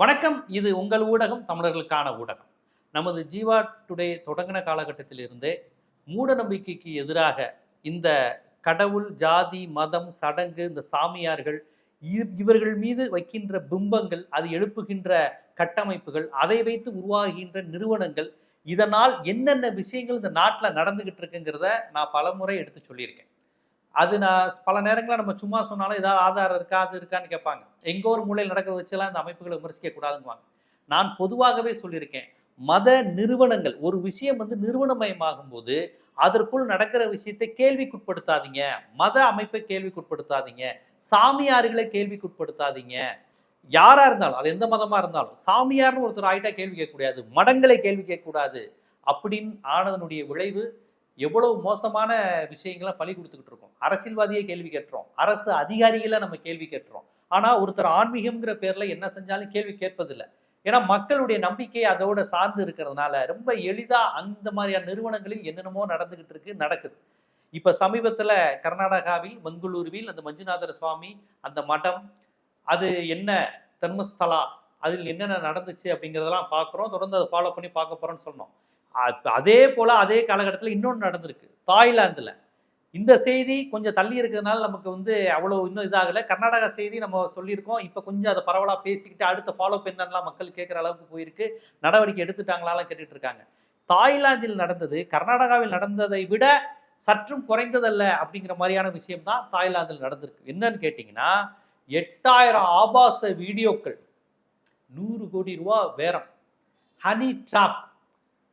வணக்கம். இது உங்கள் ஊடகம் தமிழர்களுக்கான ஊடகம். நமது ஜீவா டுடே தொடங்கின காலகட்டத்திலிருந்தே மூட நம்பிக்கைக்கு எதிராக இந்த கடவுள் ஜாதி மதம் சடங்கு இந்த சாமியார்கள் இவர்கள் மீது வைக்கின்ற பிம்பங்கள் அது எழுப்புகின்ற கட்டமைப்புகள் அதை வைத்து உருவாகின்ற நிறுவனங்கள் இதனால் என்னென்ன விஷயங்கள் இந்த நாட்டில் நடந்துகிட்டு இருக்குங்கிறத நான் பலமுறை எடுத்து சொல்லியிருக்கேன். அது நான் பல நேரங்களில் நம்ம சும்மா சொன்னாலும் ஏதாவது ஆதாரம் இருக்கா அது இருக்கான்னு கேட்பாங்க. எங்கோ ஒரு மூலையில் நடக்கிறத வச்செல்லாம் இந்த அமைப்புகளை விமர்சிக்க கூடாதுங்குவாங்க. நான் பொதுவாகவே சொல்லியிருக்கேன் மத நிறுவனங்கள் ஒரு விஷயம் வந்து நிறுவனமயமாகும் போது அதற்குள் நடக்கிற விஷயத்தை கேள்விக்குட்படுத்தாதீங்க. மத அமைப்பை கேள்விக்குட்படுத்தாதீங்க. சாமியார்களை கேள்விக்குட்படுத்தாதீங்க. யாரா இருந்தாலும் அது எந்த மதமா இருந்தாலும் சாமியார்னு ஒருத்தர் ஆயிட்டா கேள்வி கேட்கக்கூடாது மடங்களை கேள்வி கேட்கக்கூடாது அப்படின்னு ஆனதனுடைய விளைவு எவ்வளவு மோசமான விஷயங்களை பழி கொடுத்துக்கிட்டு இருக்கோம். அரசியல்வாதியை கேள்வி கேட்டுறோம் அரசு அதிகாரிகளை நம்ம கேள்வி கேட்டுறோம் ஆனால் ஒருத்தர் ஆன்மீகம்ங்கிற பேரில் என்ன செஞ்சாலும் கேள்வி கேட்பதில்லை. ஏன்னா மக்களுடைய நம்பிக்கை அதோட சார்ந்து இருக்கிறதுனால ரொம்ப எளிதாக அந்த மாதிரியான நிறுவனங்களில் என்னென்னமோ நடந்துகிட்டு இருக்கு நடக்குது. இப்போ சமீபத்தில் கர்நாடகாவில் மங்களூருவில் அந்த மஞ்சுநாதர் சுவாமி அந்த மடம் அது என்ன தர்மஸ்தலா அதில் என்னென்ன நடந்துச்சு அப்படிங்கிறதெல்லாம் பார்க்குறோம் தொடர்ந்து அதை ஃபாலோ பண்ணி பார்க்க போகிறோன்னு சொன்னோம். அதே போல அதே காலகட்டத்தில் இன்னொன்று நடந்திருக்கு. தாய்லாந்தில். இந்த செய்தி கொஞ்சம் தள்ளி இருக்கிறதுனால நமக்கு வந்து அவ்வளோ இன்னும் இதாகலை. கர்நாடகா செய்தி நம்ம சொல்லியிருக்கோம். இப்போ கொஞ்சம் அதை பரவலாக பேசிக்கிட்டு அடுத்த ஃபாலோ என்னெல்லாம் மக்கள் கேட்குற அளவுக்கு போயிருக்கு. நடவடிக்கை எடுத்துட்டாங்களாலாம் கேட்டுட்டு இருக்காங்க. தாய்லாந்தில் நடந்தது கர்நாடகாவில் நடந்ததை விட சற்றும் குறைந்ததல்ல அப்படிங்கிற மாதிரியான விஷயம் தான் தாய்லாந்தில் நடந்திருக்கு. என்னன்னு கேட்டிங்கன்னா எட்டாயிரம் ஆபாச வீடியோக்கள் நூறு கோடி ரூபா வேரம். Honey drop.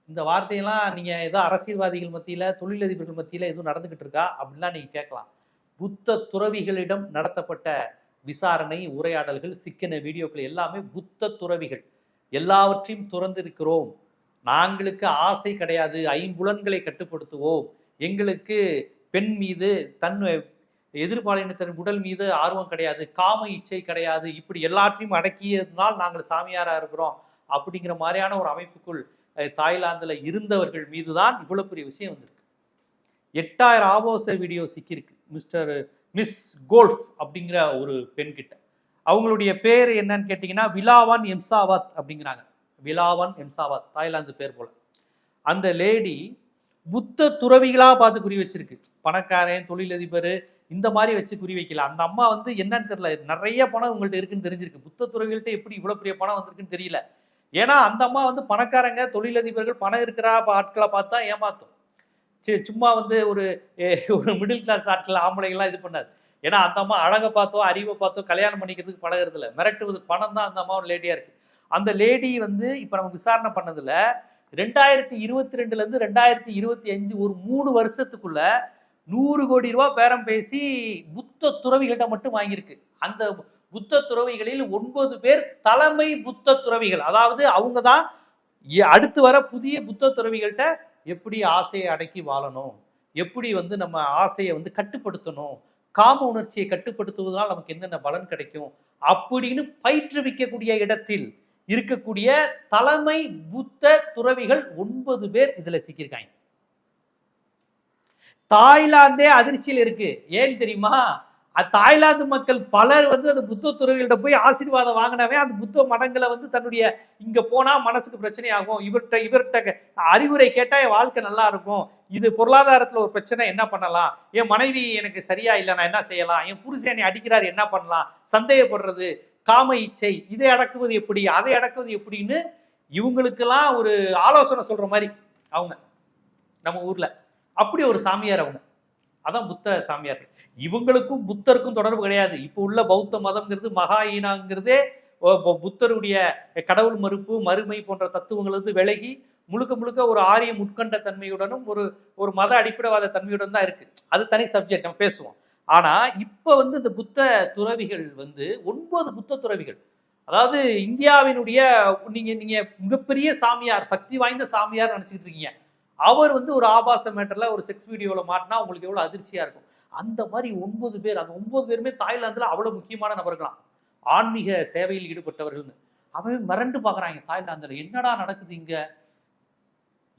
இந்த வார்த்தையெல்லாம் நீங்கள் ஏதோ அரசியல்வாதிகள் மத்தியில் தொழிலதிபர்கள் மத்தியில் எதுவும் நடந்துக்கிட்டு இருக்கா அப்படின்லாம் நீங்கள் கேட்கலாம். புத்த துறவிகளிடம் நடத்தப்பட்ட விசாரணை உரையாடல்கள் சிக்கின வீடியோக்கள் எல்லாமே புத்த துறவிகள். எல்லாவற்றையும் துறந்திருக்கிறோம். நாங்களுக்கு ஆசை கிடையாது. ஐம்புலன்களை கட்டுப்படுத்துவோம். எங்களுக்கு பெண் மீது தன் எதிர்பாலினத்தின் உடல் மீது ஆர்வம் கிடையாது. காம இச்சை கிடையாது. இப்படி எல்லாற்றையும் அடக்கியதுனால் நாங்கள் சாமியாராக இருக்கிறோம். அப்படிங்கிற மாதிரியான ஒரு அமைப்புக்குள் தாய்லாந்தில் இருந்தவர்கள் மீதுதான் இவ்வளோ பெரிய விஷயம் வந்திருக்கு. எட்டாயிரம் ஆபாச வீடியோ சிக்கியிருக்கு. மிஸ்டர் மிஸ் கோல்ஃப் அப்படிங்கிற ஒரு பெண்கிட்ட. அவங்களுடைய பேர் என்னன்னு கேட்டிங்கன்னா விலாவான் எம்சாவாத் அப்படிங்கிறாங்க. விலாவான் எம்சாவாத் தாய்லாந்து பேர் போல. அந்த லேடி புத்த துறவிகளாக பார்த்து குறி வச்சிருக்கு. பணக்காரன் தொழிலதிபர் இந்த மாதிரி வச்சு குறி வைக்கல. அந்த அம்மா வந்து என்னன்னு தெரியல. நிறைய பணம் உங்கள்ட்ட இருக்குன்னு தெரிஞ்சிருக்கு. புத்த துறவிகள்கிட்ட எப்படி இவ்வளோ பெரிய பணம் வந்திருக்குன்னு தெரியல. ஏன்னா அந்த அம்மா வந்து பணக்காரங்க தொழிலதிபர்கள் பணம் இருக்கிற ஆட்களை பார்த்தா ஏமாத்தும். சரி சும்மா வந்து ஒரு ஒரு மிடில் கிளாஸ் ஆட்கள் ஆம்பளைங்களாம் இது பண்ணாது. ஏன்னா அந்த அம்மா அழகை பார்த்தோ அறிவை பார்த்தோ கல்யாணம் பண்ணிக்கிறதுக்கு பழகிறது இல்லை மிரட்டுவது பணம் தான் அந்த அம்மாவோட லேடியாக இருக்கு. அந்த லேடி வந்து இப்போ நம்ம விசாரணை பண்ணதில் ரெண்டாயிரத்தி இருபத்தி ரெண்டுலேருந்து ரெண்டாயிரத்தி இருபத்தி அஞ்சு ஒரு மூணு வருஷத்துக்குள்ள நூறு கோடி ரூபா பேரம் பேசி புத்த துறவிகள்கிட்ட மட்டும் வாங்கியிருக்கு. அந்த புத்த துறவிகளில் ஒன்பது பேர் தலைமை புத்த துறவிகள். அதாவது அவங்க தான் அடுத்து வர புதிய புத்த துறவிகள்கிட்ட எப்படி ஆசையை அடக்கி வாழணும்? எப்படி வந்து நம்ம ஆசையை வந்து கட்டுப்படுத்தணும்? காம உணர்ச்சியை கட்டுப்படுத்துவதால் நமக்கு என்னென்ன பலன் கிடைக்கும்? அப்படின்னு பயிற்றுவிக்கக்கூடிய இடத்தில் இருக்கக்கூடிய தலைமை புத்த துறவிகள் ஒன்பது பேர் இதுல சிக்கியிருக்காங்க. தாய்லாந்தே அதிர்ச்சியில் இருக்கு. ஏன் தெரியுமா? தாய்லாந்து மக்கள் பலர் வந்து அந்த புத்த துறவிகள்ட்ட போய் ஆசீர்வாதம் வாங்கினவே அந்த புத்த மடங்களை வந்து தன்னுடைய இங்க போனா மனசுக்கு பிரச்சனை ஆகும் இவர்கிட்ட இவர்கிட்ட அறிவுரை கேட்டா என் வாழ்க்கை நல்லா இருக்கும். இது பொருளாதாரத்துல ஒரு பிரச்சனை என்ன பண்ணலாம்? என் மனைவி எனக்கு சரியா இல்லை நான் என்ன செய்யலாம்? என் புருஷன் என்னை அடிக்கிறார் என்ன பண்ணலாம்? சந்தேகப்படுறது காம இச்சை இதை அடக்குவது எப்படி? அதை அடக்குவது எப்படின்னு இவங்களுக்கெல்லாம் ஒரு ஆலோசனை சொல்ற மாதிரி. அவங்க நம்ம ஊர்ல. அப்படி ஒரு சாமியார் அவங்க. அதான் புத்த சாமியார் இவங்களுக்கும் புத்தருக்கும் தொடர்பு கிடையாது. இப்போ உள்ள பௌத்த மதம்ங்கிறது மகா ஈனாங்கிறதே புத்தருடைய கடவுள் மறுப்பு மறுமை போன்ற தத்துவங்கள் வந்து விலகி முழுக்க முழுக்க ஒரு ஆரியம் உட்கண்ட தன்மையுடனும் ஒரு ஒரு மத அடிப்படைவாத தன்மையுடன் தான் இருக்கு. அது தனி சப்ஜெக்ட் நம்ம பேசுவோம். ஆனா இப்ப வந்து இந்த புத்த துறவிகள் வந்து ஒன்பது புத்த துறவிகள். அதாவது இந்தியாவினுடைய நீங்க நீங்க மிகப்பெரிய சாமியார் சக்தி வாய்ந்த சாமியார் நினைச்சிட்டு இருக்கீங்க. அவர் வந்து ஒரு ஆபாச மேட்டரில் ஒரு செக்ஸ் வீடியோவில் மாட்டினா உங்களுக்கு எவ்வளோ அதிர்ச்சியாக இருக்கும். அந்த மாதிரி ஒன்பது பேர் அந்த ஒன்பது பேருமே தாய்லாந்தில் அவ்வளோ முக்கியமான நபர்களாம். ஆன்மீக சேவையில் ஈடுபட்டவர்கள்னு. அவன் மிரண்டு பார்க்குறாங்க தாய்லாந்தில். என்னடா நடக்குது இங்கே?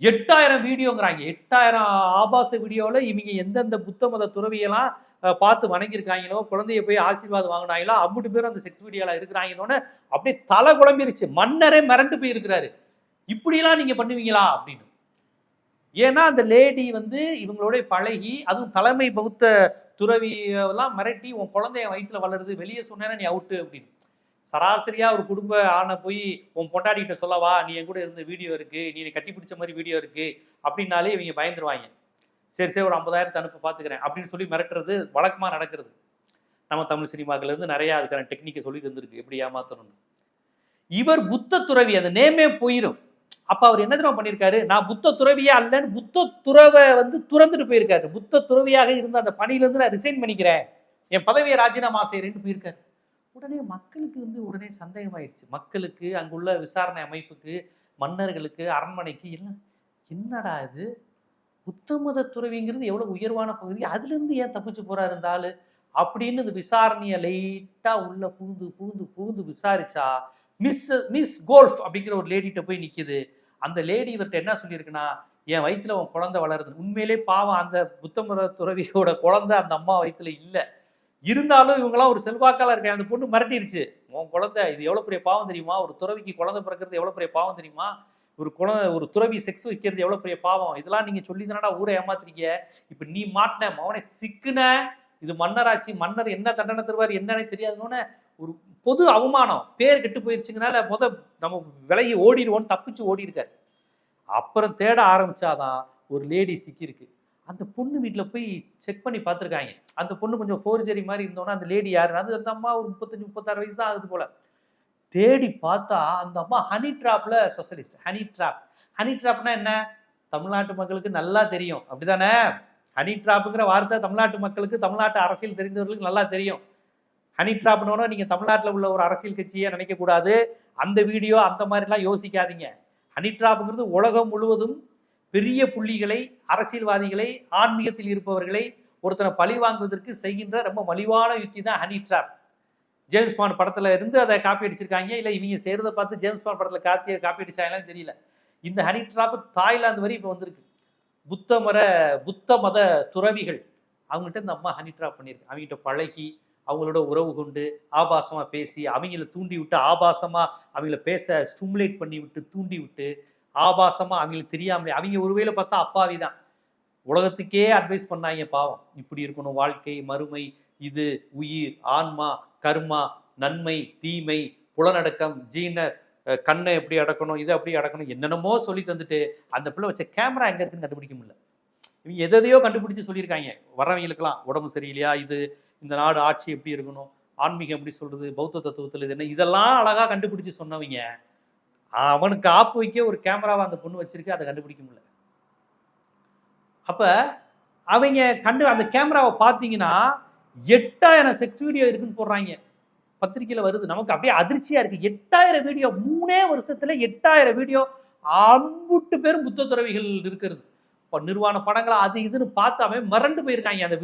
எட்டாயிரம் வீடியோங்கிறாங்க. எட்டாயிரம் ஆபாச வீடியோவில் இவங்க எந்தெந்த புத்த மத துறவியெல்லாம் பார்த்து வணங்கியிருக்காங்களோ குழந்தைய போய் ஆசீர்வாதம் வாங்கினாங்களோ அம்புட்டு பேரும் அந்த செக்ஸ் வீடியோவில் இருக்கிறாங்கன்னு அப்படியே தலை குழம்பிருச்சு. மன்னரே மிரண்டு போய் இப்படிலாம் இப்படியெல்லாம் பண்ணுவீங்களா? அப்படின்னு. ஏன்னா அந்த லேடி வந்து இவங்களோட பழகி அதுவும் தலைமை பௌத்த துறவியெல்லாம் மிரட்டி உன் குழந்தைய வயிற்றுல வளருது வெளியே சொன்னேன்னா நீ அவுட்டு அப்படின்னு. சராசரியா ஒரு குடும்ப ஆணை போய் உன் பொண்டாடிக்கிட்ட சொல்லவா நீ என் கூட இருந்த வீடியோ இருக்கு நீ என்னை கட்டி பிடிச்ச மாதிரி வீடியோ இருக்கு அப்படின்னாலே இவங்க பயந்துருவாங்க. சரி சரி ஒரு ஐம்பதாயிரத்து அனுப்ப பார்த்துக்கிறேன் அப்படின்னு சொல்லி மிரட்டுறது வழக்கமாக நடக்கிறது. நம்ம தமிழ் சினிமாக்கள்ல இருந்து நிறைய அதுக்கான டெக்னிக்கை சொல்லி தந்திருக்கு எப்படி ஏமாத்தணும்னு. இவர் புத்த துறவி அந்த நேமே போயிடும் அப்ப அவர் என்ன தெரியுமா பண்ணியிருக்காரு? நான் புத்த துறவியா அல்லன்னு புத்த துறவை வந்து துறந்துட்டு போயிருக்காரு. புத்த துறவியாக இருந்த அந்த பணியிலிருந்து நான் ரிசைன் பண்ணிக்கிறேன். என் பதவியை ராஜினாமா செய்யறேன்னு போயிருக்காரு. உடனே மக்களுக்கு வந்து உடனே சந்தேகமாயிடுச்சு மக்களுக்கு அங்குள்ள விசாரணை அமைப்புக்கு மன்னர்களுக்கு அரண்மனைக்கு எல்லாம் என்னடா இது? புத்த மத துறவிங்கிறது எவ்வளவு உயர்வான பகுதி. அதுலேருந்து ஏன் தப்பிச்சு போறாரு இந்த ஆளு? அப்படின்னு இந்த விசாரணையை லைட்டாக உள்ள பூந்து பூந்து பூந்து விசாரிச்சா மிஸ் மிஸ் கோல்ஃப் அப்படிங்கிற ஒரு லேடிட்ட போய் நிற்குது அந்த லேடி இவர்கிட்ட என்ன சொல்லியிருக்குன்னா என் வயிற்றுல உன் குழந்தை வளருது. உண்மையிலே பாவம் அந்த புத்த மத துறவியோட குழந்தை அந்த அம்மா வயிற்றுல இல்லை. இருந்தாலும் இவங்கெல்லாம் ஒரு செல்வாக்கால இருக்காங்க. அந்த பொண்ணு மிரட்டிருச்சு. உன் குழந்தை இது எவ்வளோ பெரிய பாவம் தெரியுமா? ஒரு துறவிக்கு குழந்தை பிறக்கிறது எவ்வளோ பெரிய பாவம் தெரியுமா? ஒரு குழந்தை ஒரு துறவி செக்ஸ் வைக்கிறது எவ்வளோ பெரிய பாவம்? இதெல்லாம் நீங்கள் சொல்லி தானடா ஊரை ஏமாத்துறீங்க? இப்போ நீ மாட்டின மவனை சிக்குன. இது மன்னராட்சி மன்னர் என்ன தண்டனை தருவார் என்னன்னு தெரியாதுன்னு ஒரு பொது அவமானம். பேர் கெட்டு போயிருச்சுங்கனால முத நம்ம விலகி ஓடிடுவோன்னு தப்பிச்சு ஓடி இருக்காரு அப்புறம் தேட ஆரம்பிச்சாதான் ஒரு லேடி சிக்கியிருக்கு. அந்த பொண்ணு வீட்டில் போய் செக் பண்ணி பார்த்துருக்காங்க. அந்த பொண்ணு கொஞ்சம் ஃபோர்ஜரி மாதிரி இருந்தோன்னா அந்த லேடி யாருன்னா. அது அந்த அம்மா ஒரு முப்பத்தஞ்சு முப்பத்தாறு வயசு தான் ஆகுது போல. தேடி பார்த்தா அந்த அம்மா ஹனி ட்ராப்ல ஸ்பெஷலிஸ்ட் ஹனி ட்ராப் ஹனி ட்ராப்னா என்ன? தமிழ்நாட்டு மக்களுக்கு நல்லா தெரியும். அப்படிதானே ஹனி ட்ராப்புங்கிற வார்த்தை தமிழ்நாட்டு மக்களுக்கு தமிழ்நாட்டு அரசியல் தெரிந்தவர்களுக்கு நல்லா தெரியும். ஹனி ட்ராப்னோட நீங்க தமிழ்நாட்டில் உள்ள ஒரு அரசியல் கட்சியை நினைக்கக்கூடாது அந்த வீடியோ அந்த மாதிரிலாம் யோசிக்காதீங்க. ஹனி ட்ராப்புங்கிறது உலகம் முழுவதும் பெரிய புள்ளிகளை அரசியல்வாதிகளை ஆன்மீகத்தில் இருப்பவர்களை ஒருத்தனை பழி வாங்குவதற்கு செய்கின்ற ரொம்ப மலிவான யுக்தி தான் ஹனி ட்ராப். ஜேம்ஸ் பாண்ட் படத்தில் இருந்து அதை காப்பி அடிச்சிருக்காங்க. இல்லை இவங்க செய்கிறத பார்த்து ஜேம்ஸ் பாண்ட் படத்தில் காத்தி காப்பி அடிச்சாங்களான்னு தெரியல. இந்த ஹனி ட்ராப் தாய்லாந்து வரை இப்போ வந்திருக்கு. புத்த மர புத்த மத துறவிகள். அவங்ககிட்ட இந்த அம்மா ஹனி ட்ராப் பண்ணியிருக்கு. அவங்ககிட்ட பழகி அவங்களோட உறவு கொண்டு ஆபாசமாக பேசி அவங்கள தூண்டி விட்டு ஆபாசமாக அவங்கள பேச ஸ்டிமுலேட் பண்ணி விட்டு தூண்டி விட்டு ஆபாசமாக அவங்களுக்கு தெரியாமலே அவங்க ஒருவேளை பார்த்தா அப்பாவி தான் உலகத்துக்கே அட்வைஸ் பண்ணாங்க பாவம். இப்படி இருக்கணும் வாழ்க்கை மறுமை இது உயிர் ஆன்மா கர்மா நன்மை தீமை புலநடக்கம் ஜீன கண்ணை எப்படி அடக்கணும் இதை எப்படி அடக்கணும் என்னென்னமோ சொல்லி தந்துட்டு அந்த பிள்ளை வச்ச கேமரா எங்கே இருக்குன்னு கண்டுபிடிக்க முடியல. இவங்க எதையோ கண்டுபிடிச்சு சொல்லியிருக்காங்க. வரவங்களுக்கெல்லாம் உடம்பு சரியில்லையா? இது இந்த நாடு ஆட்சி எப்படி இருக்கணும்? ஆன்மீகம் எப்படி சொல்றது? பௌத்த தத்துவத்தில் இது என்ன? இதெல்லாம் அழகா கண்டுபிடிச்சு சொன்னவங்க. அவனுக்கு ஆப்பு வைக்க ஒரு கேமராவை அந்த பொண்ணு வச்சிருக்கு. அதை கண்டுபிடிக்க முடியல. அப்ப அவங்க கண்டு அந்த கேமராவை பார்த்தீங்கன்னா எட்டாயிரம் செக்ஸ் வீடியோ இருக்குன்னு போடுறாங்க. பத்திரிகையில் வருது. நமக்கு அப்படியே அதிர்ச்சியா இருக்கு. எட்டாயிரம் வீடியோ மூணே வருஷத்துல எட்டாயிரம் வீடியோ அம்புட்டு பேரும் புத்த துறவிகள் இருக்கிறது. இப்போ நிர்வாண படங்களா அது இதுன்னு பார்த்தாவே மிரண்டு போயிருக்காங்க. அந்த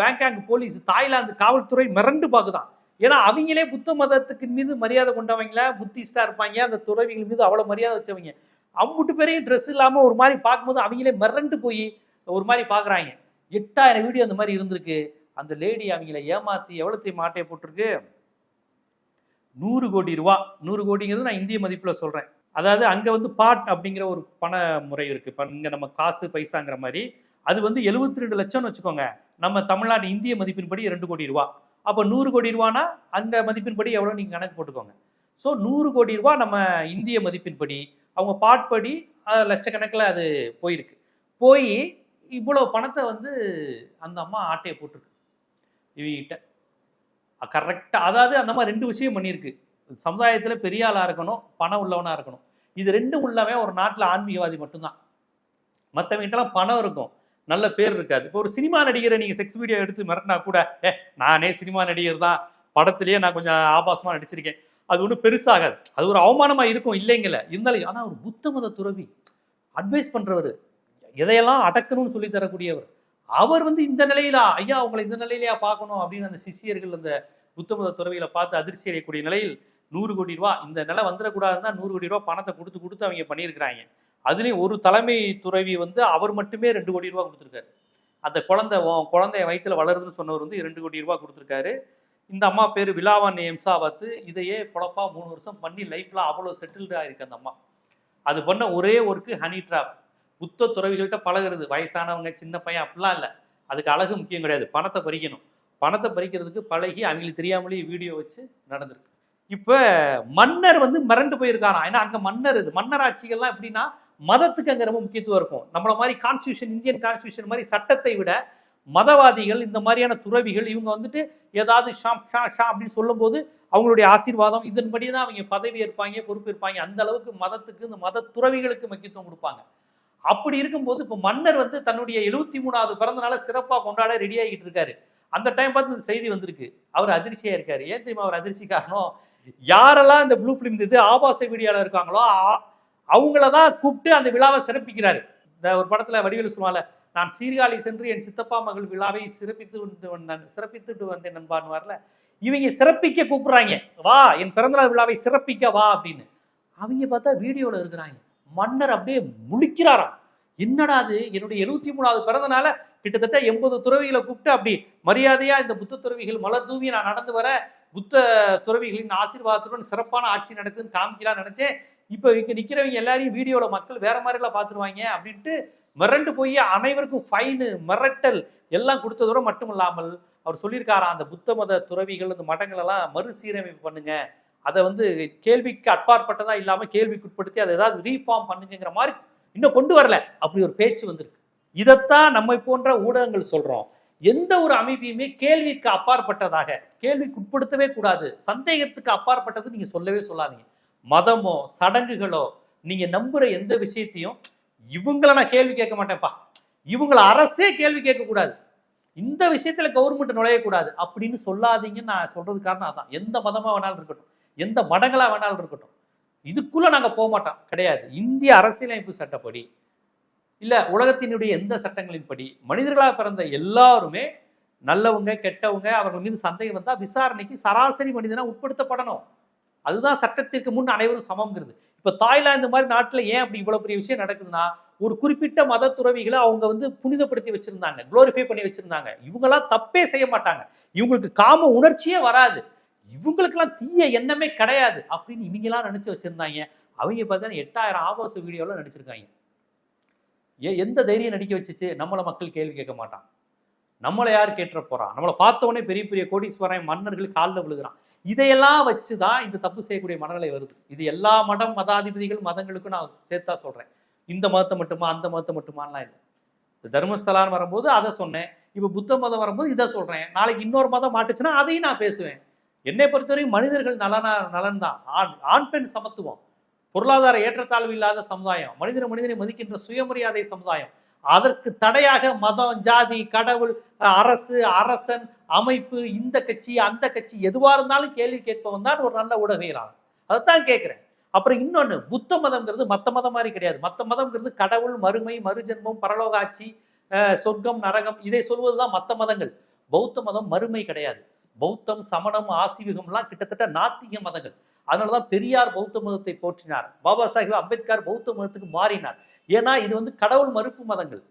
பேங்காங் போலீஸ் தாய்லாந்து காவல்துறை மிரண்டு பார்க்குதான். ஏன்னா அவங்களே புத்த மதத்துக்கு மீது மரியாதை கொண்டவங்கள புத்திஸ்டா இருப்பாங்க. அந்த துறவிகள் மீது அவ்வளோ மரியாதை வச்சவங்க. அம்புட்டு பேரையும் ட்ரெஸ் இல்லாமல் ஒரு மாதிரி பார்க்கும்போது அவங்களே மிரண்டு போய் ஒரு மாதிரி பார்க்குறாங்க. எட்டாயிரம் வீடியோ அந்த மாதிரி இருந்திருக்கு. அந்த லேடி அவங்கள ஏமாத்தி எவ்வளோத்தையும் மாட்டையை போட்டிருக்கு? நூறு கோடி ரூபா. நூறு கோடிங்கிறது நான் இந்திய மதிப்பில் சொல்கிறேன் அதாவது அங்கே வந்து பாட் அப்படிங்கிற ஒரு பண முறை இருக்குது இப்போ இங்கே நம்ம காசு பைசாங்கிற மாதிரி. அது வந்து 72 ரெண்டு லட்சம்னு வச்சுக்கோங்க. நம்ம தமிழ்நாடு இந்திய மதிப்பின்படி ரெண்டு கோடி ரூபா. அப்போ நூறு கோடி ரூபானா அந்த மதிப்பின்படி எவ்வளோ நீங்கள் கணக்கு போட்டுக்கோங்க. ஸோ நூறு கோடி ரூபா நம்ம இந்திய மதிப்பின்படி அவங்க பாட்படி படி லட்சக்கணக்கில் அது போயிருக்கு. போய் இவ்வளோ பணத்தை வந்து அந்த அம்மா ஆட்டையை போட்டிருக்கு. இவங்கிட்ட கரெக்டாக அதாவது அந்த மாதிரி ரெண்டு விஷயம் பண்ணியிருக்கு. சமுதாயத்தில் பெரிய ஆளாக இருக்கணும் பணம் உள்ளவனாக இருக்கணும். இது ரெண்டும் உள்ளவன் ஒரு நாட்டில் ஆன்மீகவாதி மட்டும்தான். மற்றவங்கிட்டலாம் பணம் இருக்கும் நல்ல பேர் இருக்காது. இப்போ ஒரு சினிமா நடிகரை நீங்கள் செக்ஸ் வீடியோ எடுத்து மிரட்டினா கூட ஏ நானே சினிமா நடிகர் தான் படத்துலேயே நான் கொஞ்சம் ஆபாசமாக நடிச்சிருக்கேன். அது ஒன்றும் பெருசாகாது. அது ஒரு அவமானமாக இருக்கும் இல்லைங்கள இருந்தாலும் ஆனால் ஒரு புத்த மத துறவி அட்வைஸ் பண்ணுறவர் எதையெல்லாம் அடக்கணும்னு சொல்லி தரக்கூடியவர் அவர் வந்து இந்த நிலையிலா ஐயா உங்களை இந்த நிலையிலையா பார்க்கணும்? அப்படின்னு அந்த சிஷியர்கள் அந்த புத்த மத துறவிகளை பார்த்து அதிர்ச்சி அடையக்கூடிய நிலையில் நூறு கோடி ரூபா இந்த நிலை வந்துடக்கூடாதுன்னா நூறு கோடி ரூபா பணத்தை கொடுத்து கொடுத்து அவங்க பண்ணியிருக்கிறாங்க. அதுலேயும் ஒரு தலைமை துறவி வந்து அவர் மட்டுமே ரெண்டு கோடி ரூபா கொடுத்துருக்காரு. அந்த குழந்தை குழந்தைய வயிற்றுல வளருதுன்னு சொன்னவர் வந்து இரண்டு கோடி ரூபா கொடுத்துருக்காரு. இந்த அம்மா பேர் விழாவான் எம்சா பார்த்து இதையே பொழப்பா மூணு வருஷம் பண்ணி லைஃப்ல அவ்வளோ செட்டில்டாக இருக்கு அந்த அம்மா. அது பண்ண ஒரே ஒர்க்கு ஹனி ட்ராப் புத்த துறவிகள்கிட்ட பழகுறது. வயசானவங்க சின்ன பையன் அப்படிலாம் இல்லை. அதுக்கு அழகு முக்கியம் கிடையாது. பணத்தை பறிக்கணும். பணத்தை பறிக்கிறதுக்கு பழகி அவங்களுக்கு தெரியாமலேயே வீடியோ வச்சு நடந்திருக்கு. இப்போ மன்னர் வந்து மிரண்டு போயிருக்காராம். ஏன்னா அங்கே மன்னர் இது. மன்னர் ஆட்சிகள்லாம் எப்படின்னா மதத்துக்கு அங்கே ரொம்ப முக்கியத்துவம் இருக்கும். நம்மள மாதிரி கான்ஸ்டியூஷன் இந்தியன் கான்ஸ்டியூஷன் மாதிரி சட்டத்தை விட மதவாதிகள் இந்த மாதிரியான துறவிகள் இவங்க வந்துட்டு ஏதாவது ஷாம் ஷா ஷா அப்படின்னு சொல்லும்போது அவங்களுடைய ஆசீர்வாதம் இதன்படி தான் அவங்க பதவி ஏற்பாங்க பொறுப்பு இருப்பாங்க அந்த அளவுக்கு மதத்துக்கு இந்த மத துறவிகளுக்கு முக்கியத்துவம் கொடுப்பாங்க. அப்படி இருக்கும்போது இப்போ மன்னர் வந்து தன்னுடைய எழுபத்தி மூணாவது பிறந்த நாளை சிறப்பாக கொண்டாட ரெடி ஆகிட்டு இருக்காரு. அந்த டைம் பார்த்து இந்த செய்தி வந்திருக்கு. அவர் அதிர்ச்சியா இருக்காரு. ஏன் தெரியுமா? அவர் அதிர்ச்சி காரணம் யாரெல்லாம் இந்த ப்ளூ ஃபிலிம் இது ஆபாச வீடியோவில் இருக்காங்களோ அவங்கள தான் கூப்பிட்டு அந்த விழாவை சிறப்பிக்கிறாரு. இந்த ஒரு படத்துல வடிவேலு சும்மால நான் சீர்காழி சென்று என் சித்தப்பா மகள் விழாவை சிறப்பித்து வந்து வந்தேன் சிறப்பித்துட்டு வந்தேன் நண்பான்வார்ல இவங்க சிறப்பிக்க கூப்பிடுறாங்க. வா என் பிறந்தநாள் விழாவை சிறப்பிக்க வா அப்படின்னு. அவங்க பார்த்தா வீடியோவில் இருக்கிறாங்க. மன்னர் அப்படியே முழிக்கிறாராம் என்னடா அது? என்னுடைய எழுபத்தி மூணாவது பிறந்தனால கிட்டத்தட்ட எண்பது துறவிகளை கூப்பிட்டு அப்படி மரியாதையா இந்த புத்த துறவிகள் மலர் தூவி நான் நடந்து வர புத்த துறவிகளின் ஆசீர்வாதத்துடன் சிறப்பான ஆட்சி நடக்குதுன்னு காமிக்கலாம் நினைச்சேன். இப்போ இங்கே நிற்கிறவங்க எல்லாரையும் வீடியோவில் மக்கள் வேற மாதிரிலாம் பார்த்துருவாங்க அப்படின்ட்டு மிரண்டு போய் அனைவருக்கும் ஃபைனு மிரட்டல் எல்லாம் கொடுத்ததோட மட்டும் இல்லாமல் அவர் சொல்லியிருக்காரா அந்த புத்த மத துறவிகள் அந்த மடங்களெல்லாம் மறுசீரமைப்பு பண்ணுங்க. அதை வந்து கேள்விக்கு அட்பாற்பட்டதா இல்லாமல் கேள்விக்குட்படுத்தி அதை ஏதாவது ரீஃபார்ம் பண்ணுங்கிற மாதிரி இன்னும் கொண்டு வரல. அப்படி ஒரு பேச்சு வந்திருக்கு. இதைத்தான் நம்மை போன்ற ஊடகங்கள் சொல்கிறோம் எந்த ஒரு அமைப்பையுமே கேள்விக்கு அப்பாற்பட்டதாக கேள்விக்கு உட்படுத்தவே கூடாது சந்தேகத்துக்கு அப்பாற்பட்டது நீங்க சொல்லவே சொல்லாதீங்க. மதமோ சடங்குகளோ நீங்க நம்புற எந்த விஷயத்தையும் இவங்கள நான் கேள்வி கேட்க மாட்டேன்ப்பா. இவங்கள அரசே கேள்வி கேட்க கூடாது இந்த விஷயத்துல கவர்மெண்ட் நுழையக்கூடாது. அப்படின்னு சொல்லாதீங்கன்னு நான் சொல்றது காரணம் அதான். எந்த மதமா வேணாலும் இருக்கட்டும். எந்த மடங்களா வேணாலும் இருக்கட்டும். இதுக்குள்ள நாங்க போக மாட்டோம் கிடையாது. இந்திய அரசியலமைப்பு சட்டப்படி இல்லை உலகத்தினுடைய எந்த சட்டங்களின்படி மனிதர்களாக பிறந்த எல்லாருமே நல்லவங்க கெட்டவங்க அவர்கள் மீது சந்தேகம் வந்தால் விசாரணைக்கு சராசரி மனிதனாக உட்படுத்தப்படணும். அதுதான் சட்டத்திற்கு முன் அனைவரும் சமம்ங்கிறது. இப்போ தாய்லாந்து மாதிரி நாட்டில் ஏன் அப்படி இவ்வளோ பெரிய விஷயம் நடக்குதுன்னா ஒரு குறிப்பிட்ட மத துறவிகளை அவங்க வந்து புனிதப்படுத்தி வச்சுருந்தாங்க குளோரிஃபை பண்ணி வச்சுருந்தாங்க. இவங்கெல்லாம் தப்பே செய்ய மாட்டாங்க. இவங்களுக்கு காம உணர்ச்சியே வராது. இவங்களுக்கெல்லாம் தீய எண்ணமே கிடையாது அப்படின்னு இவங்கெல்லாம் நினச்சி வச்சிருந்தாங்க. அவங்க பார்த்தா எட்டாயிரம் ஆபாச வீடியோலாம் நடிச்சிருக்காங்க. ஏ எந்த தைரியம் நடிக்க வச்சுச்சு? நம்மளை மக்கள் கேள்வி கேட்க மாட்டான். நம்மளை யார் கேட்டுற போறான் நம்மளை பார்த்தவொடனே பெரிய பெரிய கோடீஸ்வரன் மன்னர்கள் காலில் விழுகிறான். இதையெல்லாம் வச்சு தான் இந்த தப்பு செய்யக்கூடிய மனநிலை வருது. இது எல்லா மடம் மதாதிபதிகள் மதங்களுக்கும் நான் சேர்த்தா சொல்கிறேன் இந்த மதத்தை மட்டுமா அந்த மதத்தை மட்டுமான்லாம் இல்லை. தர்மஸ்தலான்னு வரும்போது அதை சொன்னேன். இப்போ புத்த மதம் வரும்போது இதை சொல்கிறேன் நாளைக்கு இன்னொரு மதம் மாட்டுச்சுன்னா அதையும் நான் பேசுவேன். என்னை பொறுத்தவரைக்கும் மனிதர்கள் நலனா நலன் தான் ஆண் ஆண் பெண் சமத்துவம். பொருளாதார ஏற்றத்தாழ்வு இல்லாத சமுதாயம் மனிதனை மனிதனை மதிக்கின்ற சுயமரியாதை சமுதாயம். அதற்கு தடையாக மதம் ஜாதி கடவுள் அரசு அரசன் அமைப்பு இந்த கட்சி அந்த கட்சி எதுவாக இருந்தாலும் கேள்வி கேட்பவன் தான் ஒரு நல்ல ஊடகவியலாளர். அதைத்தான் கேட்குறேன். அப்புறம் இன்னொன்று புத்த மதம்ங்கிறது மற்ற மதம் மாதிரி கிடையாது. மற்ற மதம்ங்கிறது கடவுள் மறுமை மறுஜென்மம் பரலோகாட்சி சொர்க்கம் நரகம் இதை சொல்வது தான் மற்ற மதங்கள். பௌத்த மதம் மறுமை கிடையாது. பௌத்தம் சமணம் ஆசிவிகம்லாம் கிட்டத்தட்ட நாத்திக மதங்கள். அதனாலதான் பெரியார் பௌத்த மதத்தை போற்றினார். பாபா சாஹிப் அம்பேத்கர் பௌத்த மதத்துக்கு மாறினார். ஏன்னா இது வந்து கடவுள் மறுப்பு மதங்கள்.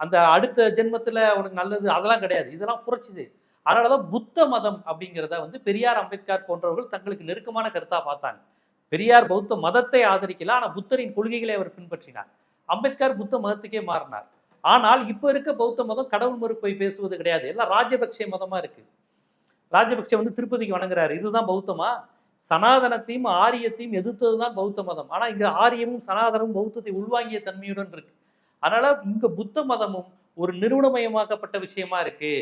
அந்த அடுத்த ஜென்மத்துல உனக்கு நல்லது அதெல்லாம் கிடையாது. இதெல்லாம் புரட்சி செய்யும் அதனாலதான் புத்த மதம் அப்படிங்கிறத வந்து பெரியார் அம்பேத்கர் போன்றவர்கள் தங்களுக்கு நெருக்கமான கருத்தா பார்த்தாங்க. பெரியார் பௌத்த மதத்தை ஆதரிக்கல ஆனால் புத்தரின் கொள்கைகளை அவர் பின்பற்றினார். அம்பேத்கர் புத்த மதத்துக்கே மாறினார். ஆனால் இப்போ இருக்க பௌத்த மதம் கடவுள் மறுப்பை பேசுவது கிடையாது. எல்லாம் ராஜபக்சே மதமா இருக்கு. ராஜபக்சே வந்து திருப்பதிக்கு வணங்குறாரு. இதுதான் பௌத்தமா? சனாதனத்தையும் ஆரியத்தையும் எதிர்த்தது தான் பௌத்த மதம். ஆனால் இங்கே ஆரியமும் சனாதனமும் பௌத்தத்தை உள்வாங்கிய தன்மையுடன் இருக்கு. அதனால இங்க புத்த மதமும் ஒரு நிறுவனமயமாக்கப்பட்ட விஷயமா இருக்கு.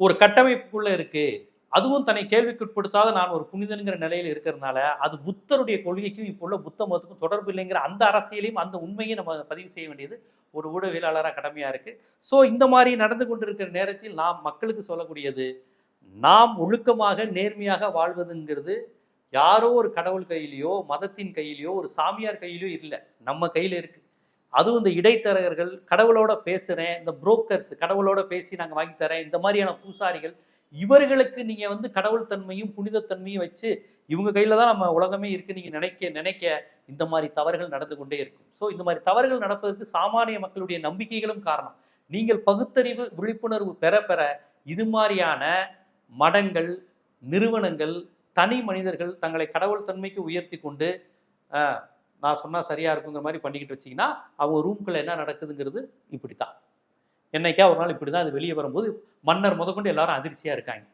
ஒரு கட்டமைப்புக்குள்ள இருக்கு. அதுவும் தன்னை கேள்விக்குட்படுத்தாத நான் ஒரு புனிதனுங்கிற நிலையில் இருக்கிறதுனால அது புத்தருடைய கொள்கைக்கும் இப்போ உள்ள புத்த மதத்துக்கும் தொடர்பு இல்லைங்கிற அந்த அரசியலையும் அந்த உண்மையை நம்ம பதிவு செய்ய வேண்டியது ஒரு ஊடகவியலாளராக கடமையாக இருக்கு. ஸோ இந்த மாதிரி நடந்து கொண்டிருக்கிற நேரத்தில் நாம் மக்களுக்கு சொல்லக்கூடியது நாம் ஒழுக்கமாக நேர்மையாக வாழ்வதுங்கிறது யாரோ ஒரு கடவுள் கையிலையோ மதத்தின் கையிலையோ ஒரு சாமியார் கையிலையோ இல்லை. நம்ம கையில் இருக்கு. அதுவும் இந்த இடைத்தரகர்கள் கடவுளோட பேசுறேன் இந்த புரோக்கர்ஸ் கடவுளோட பேசி நாங்கள் வாங்கி தரேன் இந்த மாதிரியான பூசாரிகள் இவர்களுக்கு நீங்கள் வந்து கடவுள் தன்மையும் புனிதத்தன்மையும் வச்சு இவங்க கையில் தான் நம்ம உலகமே இருக்கு. நீங்கள் நினைக்க நினைக்க இந்த மாதிரி தவறுகள் நடந்து கொண்டே இருக்கும். ஸோ இந்த மாதிரி தவறுகள் நடப்பதற்கு சாமானிய மக்களுடைய நம்பிக்கைகளும் காரணம். நீங்கள் பகுத்தறிவு விழிப்புணர்வு பெற பெற இது மாதிரியான மடங்கள் நிறுவனங்கள் தனி மனிதர்கள் தங்களை கடவுள் தன்மைக்கு உயர்த்தி கொண்டு நான் சொன்னால் சரியாக இருக்குங்கிற மாதிரி பண்ணிக்கிட்டு வச்சிங்கன்னா அவங்க ரூம்குள்ளே என்ன நடக்குதுங்கிறது இப்படி தான் என்னைக்கா ஒரு நாள் இப்படி தான் அது வெளியே வரும்போது மன்னர் முதற்கொண்டு எல்லாரும் அதிர்ச்சியாக இருக்காங்க.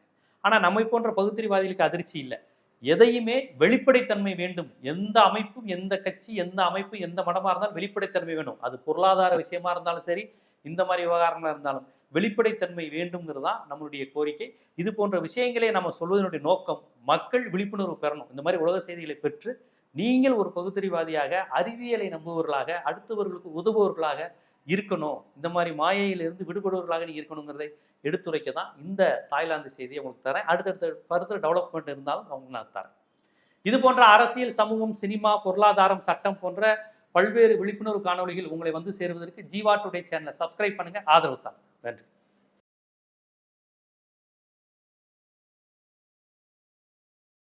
ஆனால் நம்மை போன்ற பகுத்தறிவாதிகளுக்கு அதிர்ச்சி இல்லை. எதையுமே வெளிப்படைத்தன்மை வேண்டும். எந்த அமைப்பும் எந்த கட்சி எந்த அமைப்பு எந்த மடமாக இருந்தாலும் வெளிப்படைத்தன்மை வேணும். அது பொருளாதார விஷயமா இருந்தாலும் சரி இந்த மாதிரி விவகாரமாக இருந்தாலும். வெளிப்படைத்தன்மை வேண்டும்ங்கிறது தான் நம்மளுடைய கோரிக்கை. இது போன்ற விஷயங்களை நம்ம சொல்வதனுடைய நோக்கம் மக்கள் விழிப்புணர்வு பெறணும். இந்த மாதிரி உலக செய்திகளை பெற்று நீங்கள் ஒரு பகுத்தறிவாதியாக அறிவியலை நம்புபவர்களாக அடுத்தவர்களுக்கு உதவுபவர்களாக இருக்கணும். இந்த மாதிரி மாயையிலிருந்து விடுபடுவர்களாக நீ இருக்கணுங்கிறதை எடுத்துரைக்க தான் இந்த தாய்லாந்து செய்தியை உங்களுக்கு தரேன். அடுத்தடுத்த ஃபர்தர் டெவலப்மெண்ட் இருந்தாலும் அவங்க நான் தரேன். இது போன்ற அரசியல் சமூகம் சினிமா பொருளாதாரம் சட்டம் போன்ற பல்வேறு விழிப்புணர்வு காணொலிகள் உங்களை வந்து சேருவதற்கு ஜீவா டுடே சேனலை சப்ஸ்கிரைப் பண்ணுங்க. ஆதரவு தான். that